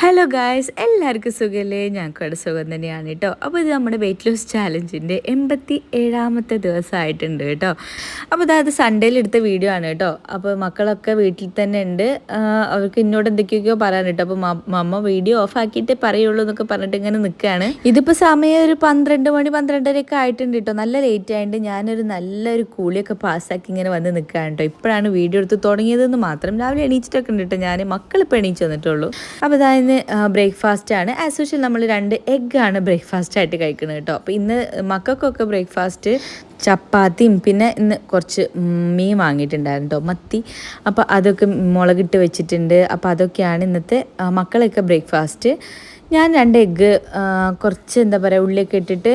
Hello guys എല്ലാവർക്കും സുഖമല്ലേ ഞങ്ങൾക്ക് അവിടെ സുഖം തന്നെയാണ് കേട്ടോ അപ്പോൾ ഇത് നമ്മുടെ വെയിറ്റ് ലോസ് ചാലഞ്ചിന്റെ എൺപത്തി ഏഴാമത്തെ ദിവസമായിട്ടുണ്ട് കേട്ടോ അപ്പോൾ അതായത് സൺഡേയിൽ എടുത്ത വീഡിയോ ആണ് കേട്ടോ അപ്പോൾ മക്കളൊക്കെ വീട്ടിൽ തന്നെ ഉണ്ട്. അവർക്ക് എന്നോട് എന്തൊക്കെയൊക്കെയോ പറയാൻ കേട്ടോ അപ്പോൾ മമ്മ വീഡിയോ ഓഫ് ആക്കിയിട്ടേ പറയുള്ളൂ എന്നൊക്കെ പറഞ്ഞിട്ട് ഇങ്ങനെ നിൽക്കുകയാണ് ഇതിപ്പോൾ സമയം ഒരു പന്ത്രണ്ട് മണി പന്ത്രണ്ടരയൊക്കെ ആയിട്ടുണ്ട് കേട്ടോ നല്ല ലേറ്റ് ആയിട്ട് ഞാനൊരു നല്ലൊരു കൂളിയൊക്കെ പാസ്സാക്കി ഇങ്ങനെ വന്ന് നിൽക്കുകയാണ് കേട്ടോ ഇപ്പോഴാണ് വീഡിയോ എടുത്ത് തുടങ്ങിയതെന്ന് മാത്രം രാവിലെ എണീച്ചിട്ടൊക്കെ ഉണ്ട് കേട്ടോ ഞാൻ മക്കളിപ്പോൾ എണീച്ച് വന്നിട്ടുള്ളൂ. അപ്പോൾ ഇതാ ഇന്ന് ബ്രേക്ക്ഫാസ്റ്റ് ആണ്. ആസ് യൂഷ്വൽ നമ്മൾ രണ്ട് എഗ്ഗാണ് ആണ് ബ്രേക്ക്ഫാസ്റ്റ് ആയിട്ട് കഴിക്കുന്നത് കേട്ടോ. അപ്പോൾ ഇന്ന് മക്കൾക്കൊക്കെ ബ്രേക്ക്ഫാസ്റ്റ് ചപ്പാത്തിയും പിന്നെ ഇന്ന് കുറച്ച് മീൻ വാങ്ങിയിട്ടുണ്ടായിരുന്നു കേട്ടോ മത്തി. അപ്പോൾ അതൊക്കെ മുളകിട്ട് വെച്ചിട്ടുണ്ട്. അപ്പോൾ അതൊക്കെയാണ് ഇന്നത്തെ മക്കളൊക്കെ ബ്രേക്ക്ഫാസ്റ്റ് ഞാൻ രണ്ട് എഗ്ഗ് കുറച്ച് എന്താ പറയുക ഉള്ളിയൊക്കെ ഇട്ടിട്ട്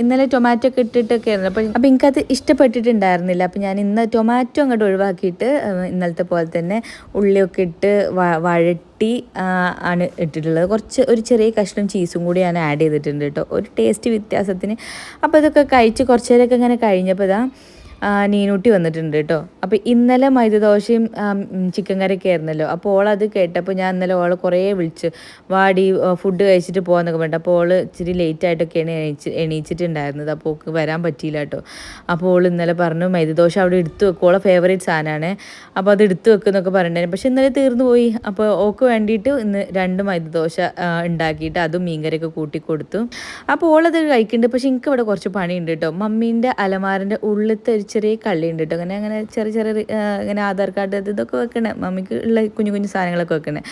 ഇന്നലെ ടൊമാറ്റോ ഒക്കെ ഇട്ടിട്ടൊക്കെ ആയിരുന്നു അപ്പോൾ അപ്പോൾ എനിക്കത് ഇഷ്ടപ്പെട്ടിട്ടുണ്ടായിരുന്നില്ല. അപ്പോൾ ഞാൻ ഇന്ന് ടൊമാറ്റോ അങ്ങോട്ട് ഒഴിവാക്കിയിട്ട് ഇന്നലത്തെ പോലെ തന്നെ ഉള്ളിയൊക്കെ ഇട്ട് വഴട്ടി ആണ് ഇട്ടിട്ടുള്ളത്. കുറച്ച് ഒരു ചെറിയ കഷ്ണം ചീസും കൂടി ഞാൻ ആഡ് ചെയ്തിട്ടുണ്ട് കേട്ടോ. ഒരു ടേസ്റ്റ് വ്യത്യാസത്തിന്. അപ്പോൾ ഇതൊക്കെ കഴിച്ച് കുറച്ച് നേരമൊക്കെ ഇങ്ങനെ കഴിഞ്ഞപ്പോൾ ഇതാ നീനൂട്ടി വന്നിട്ടുണ്ട് കേട്ടോ. അപ്പോൾ ഇന്നലെ മൈദദോശയും ചിക്കൻ കറിയൊക്കെ ആയിരുന്നല്ലോ. അപ്പോൾ ഓൾ അത് കേട്ടപ്പോൾ ഞാൻ ഇന്നലെ ഓളെ കുറേ വിളിച്ച് വാടി ഫുഡ് കഴിച്ചിട്ട് പോകാന്നൊക്കെ പറഞ്ഞു അപ്പോൾ ഓൾ ഇച്ചിരി ലേറ്റ് ആയിട്ടൊക്കെയാണ് എണീച്ച് എണീച്ചിട്ടുണ്ടായിരുന്നത്. അപ്പോൾ ഓൾക്ക് വരാൻ പറ്റിയില്ല കേട്ടോ. അപ്പോൾ ഓൾ ഇന്നലെ പറഞ്ഞു മൈദദോശ അവിടെ എടുത്തു വെക്കും. ഓളെ ഫേവറേറ്റ് സാധനമാണ് അപ്പോൾ അത് എടുത്തു വെക്കുന്നൊക്കെ പറഞ്ഞിട്ടുണ്ടായിരുന്നു. പക്ഷേ ഇന്നലെ തീർന്നു പോയി. അപ്പോൾ ഓക്ക് വേണ്ടിയിട്ട് ഇന്ന് രണ്ട് മൈദദോശ ഉണ്ടാക്കിയിട്ട് അതും മീൻകറിയൊക്കെ കൂട്ടി കൊടുത്തു. അപ്പോൾ ഓളത് കഴിക്കുന്നുണ്ട്. പക്ഷേ എനിക്ക് ഇവിടെ കുറച്ച് പണിയുണ്ട് കേട്ടോ. മമ്മീന്റെ അലമാറിന്റെ ഉള്ളിലത്തെ ഒരു ചെറിയ കള്ളി ഉണ്ട് കേട്ടോ അങ്ങനെ അങ്ങനെ ചെറിയ ചെറിയ ഇങ്ങനെ ആധാർ കാർഡ് അത് ഇതൊക്കെ വെക്കണേ. മമ്മിക്ക് ഉള്ള കുഞ്ഞു കുഞ്ഞു സാധനങ്ങളൊക്കെ വെക്കണേ.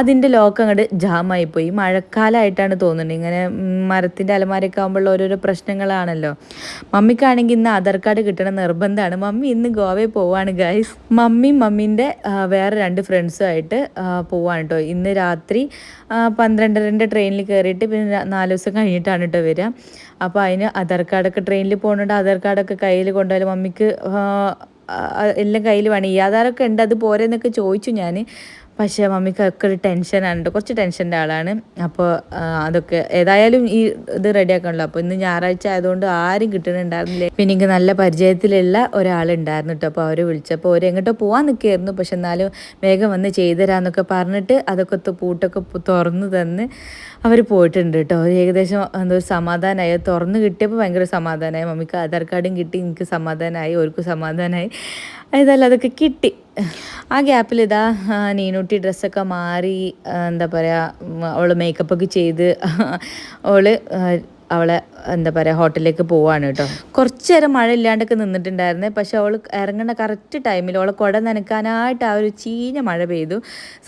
അതിന്റെ ലോക്ക് അങ്ങോട്ട് ജാമായി പോയി. മഴക്കാലമായിട്ടാണ് തോന്നുന്നത് ഇങ്ങനെ മരത്തിന്റെ അലമാരയൊക്കെ ആകുമ്പോൾ ഓരോരോ പ്രശ്നങ്ങളാണല്ലോ. മമ്മിക്കാണെങ്കിൽ ഇന്ന് ആധാർ കാർഡ് കിട്ടണം നിർബന്ധമാണ് മമ്മി ഇന്ന് ഗോവയിൽ പോവാണ് ഗൈസ് മമ്മി മമ്മീന്റെ വേറെ രണ്ട് ഫ്രണ്ട്സുമായിട്ട് പോവാണ് കേട്ടോ ഇന്ന് രാത്രി പന്ത്രണ്ടരന്റെ ട്രെയിനിൽ കയറിയിട്ട് പിന്നെ നാല് ദിവസം കഴിഞ്ഞിട്ടാണ് കേട്ടോ വരിക അപ്പോൾ അതിന് ആധാർ കാർഡൊക്കെ ട്രെയിനിൽ പോകുന്നുണ്ട് ആധാർ കാർഡൊക്കെ കയ്യിൽ കൊണ്ടുപോയാലും ആ, എല്ലാം കയ്യിൽ വേണം ഈ ആധാരമൊക്കെ ഉണ്ട് അത് പോരെന്നൊക്കെ ചോദിച്ചു ഞാൻ പക്ഷേ മമ്മിക്ക് ഒക്കെ ഒരു ടെൻഷനാണ് കേട്ടോ കുറച്ച് ടെൻഷന്റെ ആളാണ്. അപ്പോൾ അതൊക്കെ ഏതായാലും ഈ ഇത് റെഡിയാക്കണല്ലോ അപ്പോൾ ഇന്ന് ഞായറാഴ്ച ആയതുകൊണ്ട് ആരും കിട്ടുന്നുണ്ടായിരുന്നില്ല പിന്നെ എനിക്ക് നല്ല പരിചയത്തിലുള്ള ഒരാളുണ്ടായിരുന്നു കേട്ടോ. അപ്പോൾ അവർ വിളിച്ചപ്പോൾ അവർ എങ്ങോട്ടോ പോകാൻ നിൽക്കുകയായിരുന്നു. പക്ഷെ എന്നാലും വേഗം വന്ന് ചെയ്തു തരാമെന്നൊക്കെ പറഞ്ഞിട്ട് അതൊക്കെ പൂട്ടൊക്കെ തുറന്ന് തന്ന്. അവർ പോയിട്ടുണ്ട് കേട്ടോ ഏകദേശം എന്തോ ഒരു സമാധാനമായി തുറന്ന് കിട്ടിയപ്പോൾ ഭയങ്കര സമാധാനമായി മമ്മിക്ക് ആധാർ കാർഡും കിട്ടി എനിക്ക് സമാധാനമായി അവർക്കും സമാധാനമായി ഏതായാലും അതൊക്കെ കിട്ടി. ആ ഗ്യാപ്പിൽ ഇതാ നീനൂട്ടി ഡ്രസ്സൊക്കെ മാറി എന്താ പറയുക അവൾ മേക്കപ്പൊക്കെ ചെയ്ത് അവൾ ആ, അവളെ എന്താ പറയുക ഹോട്ടലിലേക്ക് പോവാണ് കേട്ടോ. കുറച്ച് നേരം മഴ ഇല്ലാണ്ടൊക്കെ നിന്നിട്ടുണ്ടായിരുന്നേ പക്ഷെ അവൾ ഇറങ്ങേണ്ട കറക്റ്റ് ടൈമിൽ അവളെ കുട നനക്കാനായിട്ട് ആ ഒരു ചീഞ്ഞ മഴ പെയ്തു.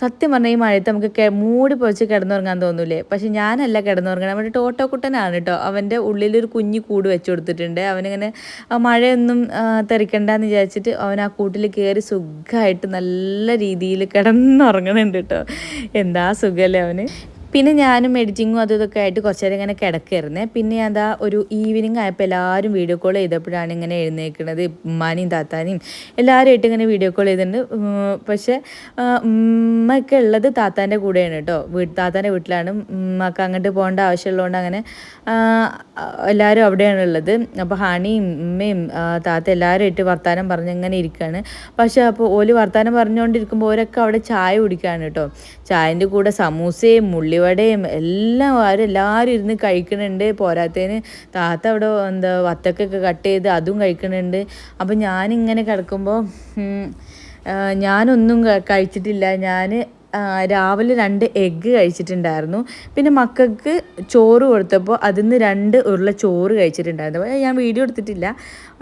സത്യം പറഞ്ഞാൽ ഈ മഴയത്ത് നമുക്ക് മൂടി പൊളിച്ച് കിടന്നുറങ്ങാൻ തോന്നൂലേ. പക്ഷെ ഞാനല്ല കിടന്നുറങ്ങണം അവന്റെ ടോട്ടോക്കുട്ടനാണ് കേട്ടോ. അവന്റെ ഉള്ളിലൊരു കുഞ്ഞു കൂട് വെച്ച് കൊടുത്തിട്ടുണ്ട്. അവനിങ്ങനെ ആ മഴയൊന്നും തെറിക്കണ്ടെന്ന് വിചാരിച്ചിട്ട് അവൻ ആ കൂട്ടിൽ കയറി സുഖമായിട്ട് നല്ല രീതിയിൽ കിടന്നുറങ്ങുന്നുണ്ട് കേട്ടോ. എന്താ സുഖമല്ലേ അവന്? പിന്നെ ഞാനും എഡിറ്റിങ്ങും അതും ഇതൊക്കെ ആയിട്ട് കുറച്ച് നേരം ഇങ്ങനെ കിടക്കായിരുന്നേ. പിന്നെ അതാ ഒരു ഈവനിങ് ആയപ്പോൾ എല്ലാവരും വീഡിയോ കോൾ ചെയ്തപ്പോഴാണ് ഇങ്ങനെ എഴുന്നേൽക്കുന്നത് ഉമ്മാനെയും താത്താനെയും എല്ലാവരും ആയിട്ട് ഇങ്ങനെ വീഡിയോ കോൾ ചെയ്തിട്ടുണ്ട്. പക്ഷേ ഉമ്മയൊക്കെ ഉള്ളത് താത്താന്റെ കൂടെയാണ് കേട്ടോ. വീട്ട് താത്താന്റെ വീട്ടിലാണ്. ഉമ്മക്ക് അങ്ങോട്ട് പോകേണ്ട ആവശ്യമുള്ളതുകൊണ്ട് അങ്ങനെ എല്ലാവരും അവിടെയാണ് ഉള്ളത്. അപ്പോൾ ഹണിയും ഉമ്മയും താത്ത എല്ലാവരും ആയിട്ട് വർത്താനം പറഞ്ഞ് ഇങ്ങനെ ഇരിക്കുകയാണ് പക്ഷേ അപ്പോൾ ഓൽ വർത്താനം പറഞ്ഞുകൊണ്ടിരിക്കുമ്പോൾ ഓരൊക്കെ അവിടെ ചായ കുടിക്കുകയാണ് കേട്ടോ. ചായന്റെ കൂടെ സമൂസയും ഉള്ളിവടയും എല്ലാം ആരും എല്ലാവരും ഇരുന്ന് കഴിക്കുന്നുണ്ട് പോരാത്തതിന് താത്ത അവിടെ എന്താ വത്തക്കൊക്കെ കട്ട് ചെയ്ത് അതും കഴിക്കുന്നുണ്ട് അപ്പം ഞാനിങ്ങനെ കിടക്കുമ്പോൾ ഞാനൊന്നും കഴിച്ചിട്ടില്ല. ഞാൻ രാവിലെ രണ്ട് എഗ്ഗ് കഴിച്ചിട്ടുണ്ടായിരുന്നു. പിന്നെ മക്കൾക്ക് ചോറ് കൊടുത്തപ്പോൾ അതിൽ നിന്ന് രണ്ട് ഉരുള ചോറ് കഴിച്ചിട്ടുണ്ടായിരുന്നു. ഞാൻ വീഡിയോ എടുത്തിട്ടില്ല.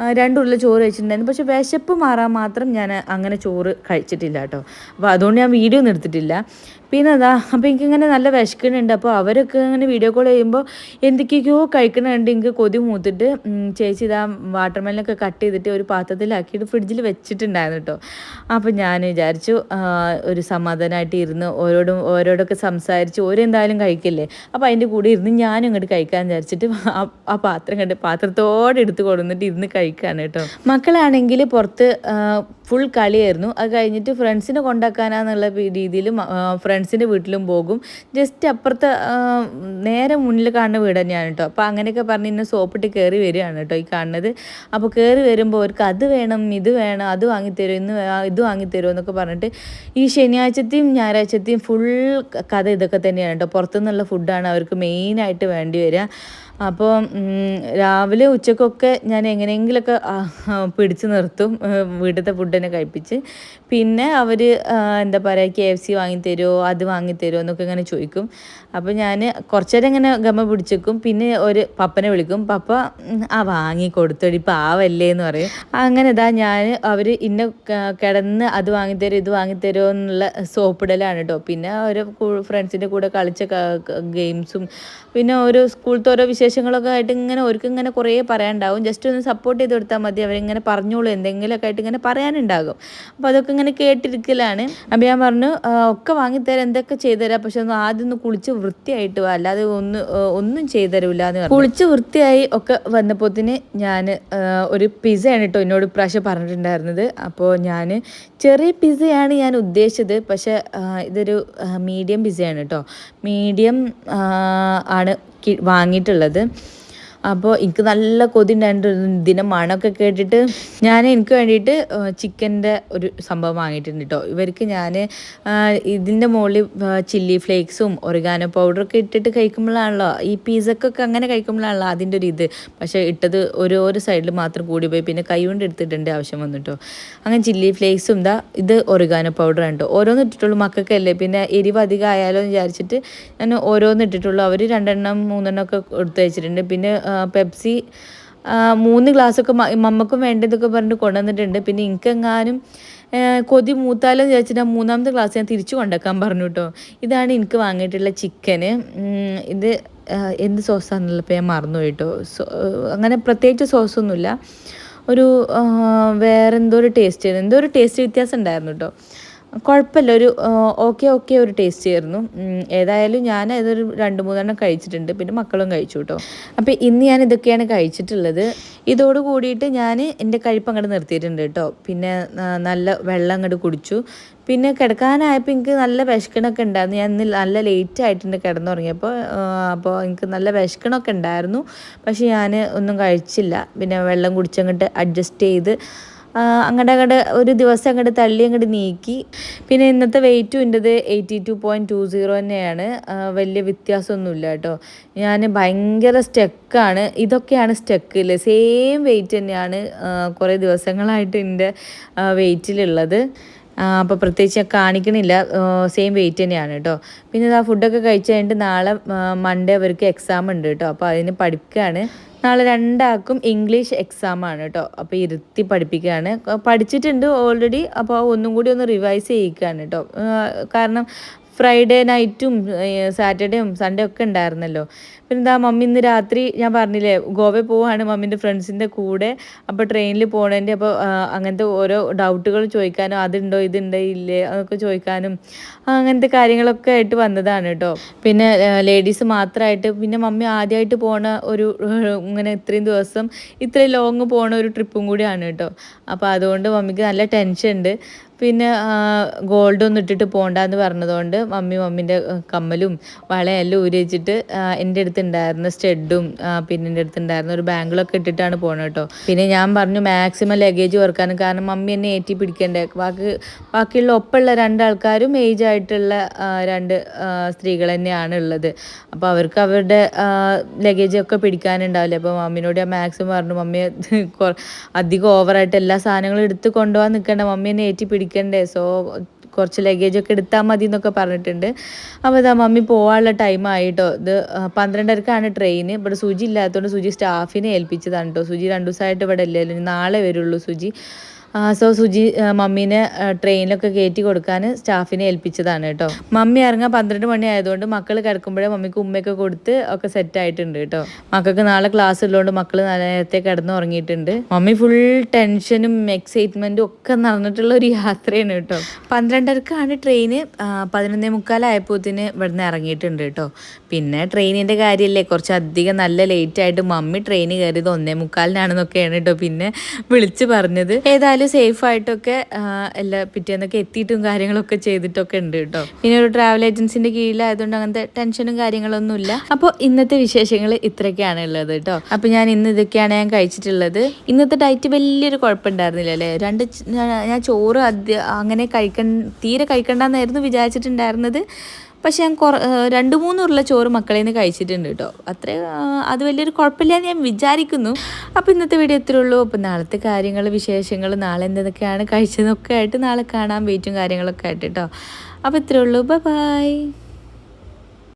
ആ, രണ്ട് ഉരുള ചോറ് കഴിച്ചിട്ടുണ്ടായിരുന്നു. പക്ഷെ വിശപ്പ് മാറാൻ മാത്രം ഞാൻ അങ്ങനെ ചോറ് കഴിച്ചിട്ടില്ല കേട്ടോ. അപ്പോൾ അതുകൊണ്ട് ഞാൻ വീഡിയോ ഒന്നും എടുത്തിട്ടില്ല. പിന്നെ അതാ അപ്പോൾ എനിക്കിങ്ങനെ നല്ല വിശക്കുന്നുണ്ട്. അപ്പോൾ അവരൊക്കെ ഇങ്ങനെ വീഡിയോ കോൾ ചെയ്യുമ്പോൾ എന്തൊക്കെയൊക്കെയോ കഴിക്കണുണ്ട് എനിക്ക് കൊതി മൂത്തിട്ട് ചേച്ചി ഇതാ വാട്ടർമെലനൊക്കെ കട്ട് ചെയ്തിട്ട് ഒരു പാത്രത്തിലാക്കിയിട്ട് ഫ്രിഡ്ജിൽ വെച്ചിട്ടുണ്ടായിരുന്നു കേട്ടോ. അപ്പോൾ ഞാൻ വിചാരിച്ചു ഒരു സമാധാനമായിട്ട് ഇരുന്ന് ഓരോടും ഓരോടൊക്കെ സംസാരിച്ച് ഓരെന്തായാലും കഴിക്കില്ലേ. അപ്പോൾ അതിന്റെ കൂടെ ഇരുന്ന് ഞാനും ഇങ്ങോട്ട് കഴിക്കാൻ വിചാരിച്ചിട്ട് ആ- പാത്രം കണ്ട് പാത്രത്തോടെ എടുത്ത് കൊടുന്നിട്ട് ഇരുന്ന് കഴിക്കാണ് കേട്ടോ. മക്കളാണെങ്കിൽ പുറത്ത് ഫുൾ കളിയായിരുന്നു. അത് കഴിഞ്ഞിട്ട് ഫ്രണ്ട്സിനെ കൊണ്ടാക്കാനാന്നുള്ള രീതിയിൽ ഫ്രണ്ട്സിന്റെ വീട്ടിലും പോകും. ജസ്റ്റ് അപ്പുറത്തെ നേരെ മുന്നിൽ കാണുന്ന വീട് തന്നെയാണ് കേട്ടോ. അപ്പോൾ അങ്ങനെയൊക്കെ പറഞ്ഞ് ഇന്നെ സോപ്പിട്ട് കയറി വരികയാണ് കേട്ടോ ഈ കാണുന്നത്. അപ്പോൾ കയറി വരുമ്പോൾ അവർക്ക് അത് വേണം ഇത് വേണം അത് വാങ്ങിത്തരും ഇന്ന് ഇത് വാങ്ങിത്തരും എന്നൊക്കെ പറഞ്ഞിട്ട് ഈ ശനിയാഴ്ചത്തെയും ഞായറാഴ്ചത്തെയും ഫുൾ കഥ ഇതൊക്കെ തന്നെയാണ് കേട്ടോ. പുറത്തുനിന്നുള്ള ഫുഡാണ് അവർക്ക് മെയിനായിട്ട് വേണ്ടി വരിക. അപ്പോൾ രാവിലെ ഉച്ചക്കൊക്കെ ഞാൻ എങ്ങനെയെങ്കിലുമൊക്കെ പിടിച്ചു നിർത്തും. വീട്ടിലത്തെ ഫുഡ് തന്നെ കഴിപ്പിച്ച്. പിന്നെ അവർ എന്താ പറയുക കെ എഫ് സി വാങ്ങിത്തരുമോ അത് വാങ്ങിത്തരുമോ എന്നൊക്കെ ഇങ്ങനെ ചോദിക്കും. അപ്പോൾ ഞാൻ കുറച്ചു നേരം ഇങ്ങനെ ഗമ പിടിച്ചേക്കും. പിന്നെ ഒരു പപ്പനെ വിളിക്കും. പപ്പ ആ വാങ്ങി കൊടുത്തോടി പാവല്ലേ എന്ന് പറയും. അങ്ങനെ ഇതാ ഞാൻ അവർ ഇന്ന കിടന്ന് അത് വാങ്ങിത്തരും ഇത് വാങ്ങിത്തരുമോ എന്നുള്ള സോപ്പിടലാണ് കേട്ടോ പിന്നെ ഓരോ ഫ്രണ്ട്സിന്റെ കൂടെ കളിച്ച ഗെയിംസും. പിന്നെ ഓരോ സ്കൂളത്തെ ഓരോ വിശേഷങ്ങളൊക്കെ ആയിട്ട് ഇങ്ങനെ അവർക്ക് ഇങ്ങനെ കുറേ പറയാനുണ്ടാവും. ജസ്റ്റ് ഒന്ന് സപ്പോർട്ട് ചെയ്ത് കൊടുത്താൽ മതി. അവരിങ്ങനെ പറഞ്ഞോളൂ. എന്തെങ്കിലുമൊക്കെ ആയിട്ട് ഇങ്ങനെ പറയാനുണ്ടാകും. അപ്പോൾ അതൊക്കെ ഇങ്ങനെ കേട്ടിരിക്കലാണ്. അപ്പം ഞാൻ പറഞ്ഞു "ആ, ഒക്കെ വാങ്ങിത്തരാം. എന്തൊക്കെ ചെയ്തുതരാം? പക്ഷെ ഒന്ന് ആദ്യം ഒന്ന് കുളിച്ച് വൃത്തിയായിട്ട് വാ. അല്ലാതെ ഒന്ന് ഒന്നും ചെയ്തുതരില്ല എന്ന് പറഞ്ഞു. കുളിച്ച് വൃത്തിയായി ഒക്കെ വന്നപ്പോത്തിന് ഞാൻ ഒരു പിസയാണ് കേട്ടോ എന്നോട് ഇപ്രാവശ്യം പറഞ്ഞിട്ടുണ്ടായിരുന്നത്. അപ്പോൾ ഞാൻ ചെറിയ പിസയാണ് ഞാൻ ഉദ്ദേശിച്ചത്. പക്ഷേ ഇതൊരു മീഡിയം പിസയാണ് കേട്ടോ മീഡിയം ആണ് വാങ്ങിയിട്ടുള്ളത്. അപ്പോൾ എനിക്ക് നല്ല കൊതി ഉണ്ടായിരുന്നു ഇതിന്റെ മണമൊക്കെ കേട്ടിട്ട് ഞാൻ എനിക്ക് വേണ്ടിയിട്ട് ചിക്കന്റെ ഒരു സംഭവം വാങ്ങിയിട്ടുണ്ട് കേട്ടോ ഇവർക്ക് ഞാൻ ഇതിന്റെ മുകളിൽ ചില്ലി ഫ്ലേക്സും ഒറിഗാനോ പൗഡറൊക്കെ ഇട്ടിട്ട് കഴിക്കുമ്പോഴാണല്ലോ ഈ പിസക്കൊക്കെ അങ്ങനെ കഴിക്കുമ്പോഴാണല്ലോ അതിന്റെ ഒരു ഇത്. പക്ഷേ ഇട്ടത് ഓരോരോ സൈഡിൽ മാത്രം കൂടി പോയി പിന്നെ കൈ കൊണ്ട് എടുത്തിട്ടുണ്ട് ആവശ്യം വന്നിട്ടോ. അങ്ങനെ ചില്ലി ഫ്ലേക്സും ഇതാ ഇത് ഒറിഗാനോ പൗഡറാണ് കേട്ടോ ഓരോന്ന് ഇട്ടിട്ടുള്ളൂ മക്കൾക്കല്ലേ. പിന്നെ എരിവ് അധികം ആയാലോ എന്ന് വിചാരിച്ചിട്ട് ഞാൻ ഓരോന്ന് ഇട്ടിട്ടുള്ളൂ. അവർ രണ്ടെണ്ണം മൂന്നെണ്ണം ഒക്കെ എടുത്ത് വെച്ചിട്ടുണ്ട്. പിന്നെ പെപ്സി മൂന്ന് ഗ്ലാസ്സൊക്കെ മമ്മക്കും വേണ്ടതൊക്കെ പറഞ്ഞിട്ട് കൊണ്ടുവന്നിട്ടുണ്ട്. പിന്നെ എനിക്കെങ്ങാനും കൊതി മൂത്താലും വിചാരിച്ചിട്ട് മൂന്നാമത്തെ ഗ്ലാസ് ഞാൻ തിരിച്ചു കൊണ്ടുവയ്ക്കാൻ പറഞ്ഞു കേട്ടോ ഇതാണ് എനിക്ക് വാങ്ങിയിട്ടുള്ള ചിക്കന്. ഇത് എന്ത് സോസാണെന്നുള്ള ഞാൻ മറന്നു കേട്ടോ അങ്ങനെ പ്രത്യേകിച്ച് സോസൊന്നുമില്ല. ഒരു വേറെന്തോ ഒരു ടേസ്റ്റ് എന്തോ ഒരു ടേസ്റ്റ് വ്യത്യാസം ഉണ്ടായിരുന്നു കേട്ടോ കുഴപ്പമില്ല. ഒരു ഓക്കെ ഓക്കെ ഒരു ടേസ്റ്റ് ആയിരുന്നു. ഏതായാലും ഞാൻ ഇതൊരു രണ്ട് മൂന്നെണ്ണം കഴിച്ചിട്ടുണ്ട്. പിന്നെ മക്കളും കഴിച്ചു കേട്ടോ. അപ്പോൾ ഇന്ന് ഞാൻ ഇതൊക്കെയാണ് കഴിച്ചിട്ടുള്ളത്. ഇതോട് കൂടിയിട്ട് ഞാൻ എന്റെ കഴിപ്പ് അങ്ങോട്ട് നിർത്തിയിട്ടുണ്ട് കേട്ടോ. പിന്നെ നല്ല വെള്ളം അങ്ങോട്ട് കുടിച്ചു. പിന്നെ കിടക്കാനായപ്പോൾ എനിക്ക് നല്ല വിശക്കണൊക്കെ ഉണ്ടായിരുന്നു. ഞാൻ ഇന്ന് നല്ല ലേറ്റ് ആയിട്ടുണ്ട് കിടന്നുറങ്ങിയപ്പോൾ അപ്പോൾ എനിക്ക് നല്ല വിശക്കണൊക്കെ ഉണ്ടായിരുന്നു. പക്ഷേ ഞാൻ ഒന്നും കഴിച്ചില്ല. പിന്നെ വെള്ളം കുടിച്ചങ്ങോട്ട് അഡ്ജസ്റ്റ് ചെയ്ത് അങ്ങോട്ട് അങ്ങോട്ട് ഒരു ദിവസം അങ്ങോട്ട് തള്ളി അങ്ങോട്ട് നീക്കി. പിന്നെ ഇന്നത്തെ വെയിറ്റും എന്റെത് eighty two point two zero തന്നെയാണ്. വലിയ വ്യത്യാസമൊന്നുമില്ല കേട്ടോ. ഞാൻ ഭയങ്കര സ്റ്റക്കാണ് ഇതൊക്കെയാണ് ഇല്ലേ സെയിം വെയിറ്റ് തന്നെയാണ് കുറേ ദിവസങ്ങളായിട്ട് എന്റെ വെയിറ്റിലുള്ളത് അപ്പോൾ പ്രത്യേകിച്ച് ഞാൻ കാണിക്കണില്ല. സെയിം വെയിറ്റ് തന്നെയാണ് കേട്ടോ. പിന്നെ ആ ഫുഡൊക്കെ കഴിച്ച് കഴിഞ്ഞിട്ട് നാളെ മൺഡേ അവർക്ക് എക്സാം ഉണ്ട് കേട്ടോ. അപ്പോൾ അതിന് പഠിക്കുകയാണ് നാളെ രണ്ടാൾക്കും ഇംഗ്ലീഷ് എക്സാം ആണ് കേട്ടോ അപ്പോൾ ഇരുത്തി പഠിപ്പിക്കുകയാണ് പഠിച്ചിട്ടുണ്ട് ഓൾറെഡി അപ്പോൾ ഒന്നും കൂടി ഒന്ന് റിവൈസ് ചെയ്യിക്കുകയാണ് കേട്ടോ കാരണം ഫ്രൈഡേ നൈറ്റും സാറ്റർഡേയും സൺഡേ ഒക്കെ ഉണ്ടായിരുന്നല്ലോ. പിന്നെ എന്താ മമ്മി ഇന്ന് രാത്രി ഞാൻ പറഞ്ഞില്ലേ ഗോവയിൽ പോവാണ് മമ്മീന്റെ ഫ്രണ്ട്സിന്റെ കൂടെ. അപ്പോൾ ട്രെയിനിൽ പോകണതിന്റെ അപ്പോൾ അങ്ങനത്തെ ഓരോ ഡൗട്ടുകൾ ചോദിക്കാനും അതുണ്ടോ ഇതുണ്ടോ ഇല്ലേ? അതൊക്കെ ചോദിക്കാനും അങ്ങനത്തെ കാര്യങ്ങളൊക്കെ ആയിട്ട് വന്നതാണ് കേട്ടോ പിന്നെ ലേഡീസ് മാത്രമായിട്ട് പിന്നെ മമ്മി ആദ്യമായിട്ട് പോണ ഒരു ഇങ്ങനെ ഇത്രയും ദിവസം ഇത്രയും ലോങ് പോണ ഒരു ട്രിപ്പും കൂടിയാണ് കേട്ടോ അപ്പോൾ അതുകൊണ്ട് മമ്മിക്ക് നല്ല ടെൻഷൻ ഉണ്ട്. പിന്നെ ഗോൾഡ് ഒന്നും ഇട്ടിട്ട് പോകണ്ടെന്ന് പറഞ്ഞതുകൊണ്ട് മമ്മി മമ്മീന്റെ കമ്മലും വളയെല്ലാം ഊരി വെച്ചിട്ട് എന്റെ അടുത്തുണ്ടായിരുന്ന സ്റ്റെഡും പിന്നെ എന്റെ അടുത്തുണ്ടായിരുന്ന ഒരു ബാങ്കിളൊക്കെ ഇട്ടിട്ടാണ് പോകുന്നത് കേട്ടോ പിന്നെ ഞാൻ പറഞ്ഞു മാക്സിമം ലഗേജ് കുറക്കാനും കാരണം മമ്മി എന്നെ ഏറ്റി പിടിക്കണ്ടേ. ബാക്കി ബാക്കിയുള്ള ഒപ്പമുള്ള രണ്ടാൾക്കാരും ഏജ് ആയിട്ടുള്ള രണ്ട് സ്ത്രീകൾ തന്നെയാണ് ഉള്ളത്. അപ്പോൾ അവർക്ക് അവരുടെ ലഗേജ് ഒക്കെ പിടിക്കാനുണ്ടാവില്ല. അപ്പോൾ മമ്മിനോട് ഞാൻ മാക്സിമം പറഞ്ഞു മമ്മിയെ അധികം ഓവറായിട്ട് എല്ലാ സാധനങ്ങളും എടുത്ത് കൊണ്ടുപോകാൻ നിൽക്കേണ്ട മമ്മി എന്നെ ഏറ്റി പിടിക്കണ്ടേ? സോ കുറച്ച് ലഗേജ് ഒക്കെ എടുത്താൽ മതി എന്നൊക്കെ പറഞ്ഞിട്ടുണ്ട്. അപ്പോൾ ഇതാ മമ്മി പോകാനുള്ള ടൈം ആയിട്ടോ. ഇത് പന്ത്രണ്ടരക്കാണ് ട്രെയിൻ ഇവിടെ സുജി ഇല്ലാത്തതുകൊണ്ട് സുജി സ്റ്റാഫിനെ ഏൽപ്പിച്ചതാണ് കേട്ടോ സുജി രണ്ടു ദിവസമായിട്ട് ഇവിടെ ഇല്ലല്ലോ നാളെ വരുള്ളൂ സുജി സോ സുജി മമ്മീനെ ട്രെയിനിലൊക്കെ കയറ്റി കൊടുക്കാൻ സ്റ്റാഫിനെ ഏൽപ്പിച്ചതാണ് കേട്ടോ. മമ്മി ഇറങ്ങാൻ പന്ത്രണ്ട് മണി ആയതുകൊണ്ട് മക്കൾ കിടക്കുമ്പോഴേ മമ്മിക്ക് ഉമ്മയൊക്കെ കൊടുത്ത് ഒക്കെ സെറ്റ് ആയിട്ടുണ്ട് കേട്ടോ. മക്കൾക്ക് നാളെ ക്ലാസ് ഉള്ളതുകൊണ്ട് മക്കൾ നേരത്തെ കിടന്ന് ഉറങ്ങിയിട്ടുണ്ട്. മമ്മി ഫുൾ ടെൻഷനും എക്സൈറ്റ്മെന്റും ഒക്കെ നടന്നിട്ടുള്ള ഒരു യാത്രയാണ് കേട്ടോ. പന്ത്രണ്ടരക്കാണ് ട്രെയിന് പതിനൊന്നേ മുക്കാലായപ്പോത്തിന് ഇവിടുന്ന് ഇറങ്ങിയിട്ടുണ്ട് കേട്ടോ. പിന്നെ ട്രെയിനിന്റെ കാര്യമല്ലേ കുറച്ച് അധികം നല്ല ലേറ്റ് ആയിട്ട് മമ്മി ട്രെയിൻ കയറിയത് ഒന്നേ മുക്കാലിനാണെന്നൊക്കെയാണ് കേട്ടോ പിന്നെ വിളിച്ച് പറഞ്ഞത്. ഏതായാലും സേഫ് ആയിട്ടൊക്കെ എല്ലാ പിറ്റേന്നൊക്കെ എത്തിയിട്ടും കാര്യങ്ങളൊക്കെ ചെയ്തിട്ടൊക്കെ ഉണ്ട് കേട്ടോ. പിന്നെ ഒരു ട്രാവൽ ഏജൻസിന്റെ കീഴിലായതുകൊണ്ട് അങ്ങനത്തെ ടെൻഷനും കാര്യങ്ങളൊന്നുമില്ല. അപ്പോൾ ഇന്നത്തെ വിശേഷങ്ങൾ ഇത്രയൊക്കെയാണ് ഉള്ളത് കേട്ടോ. അപ്പോൾ ഞാൻ ഇന്ന് ഇതൊക്കെയാണ് ഞാൻ കഴിച്ചിട്ടുള്ളത്. ഇന്നത്തെ ഡയറ്റ് വലിയൊരു കുഴപ്പമുണ്ടായിരുന്നില്ല അല്ലേ? രണ്ട് ഞാൻ- ചോറ് അങ്ങനെ കഴിക്കൺ തീരെ കഴിക്കണ്ടെന്നായിരുന്നു വിചാരിച്ചിട്ടുണ്ടായിരുന്നത്. പക്ഷെ ഞാൻ കുറ രണ്ട് മൂന്ന് ചോറ് മക്കളിൽ നിന്ന് കഴിച്ചിട്ടുണ്ട് കേട്ടോ അത്ര അത് വലിയൊരു കുഴപ്പമില്ലാന്ന് ഞാൻ വിചാരിക്കുന്നു. അപ്പോൾ ഇന്നത്തെ വീഡിയോ ഇത്രേ ഉള്ളൂ. അപ്പോൾ നാളത്തെ കാര്യങ്ങൾ വിശേഷങ്ങൾ നാളെ എന്തൊക്കെയാണ് കഴിച്ചതൊക്കെ ആയിട്ട് നാളെ കാണാൻ വെയിറ്റും കാര്യങ്ങളൊക്കെ ആയിട്ട് കേട്ടോ അപ്പോൾ ഇത്രേ ഉള്ളൂ. ബൈ.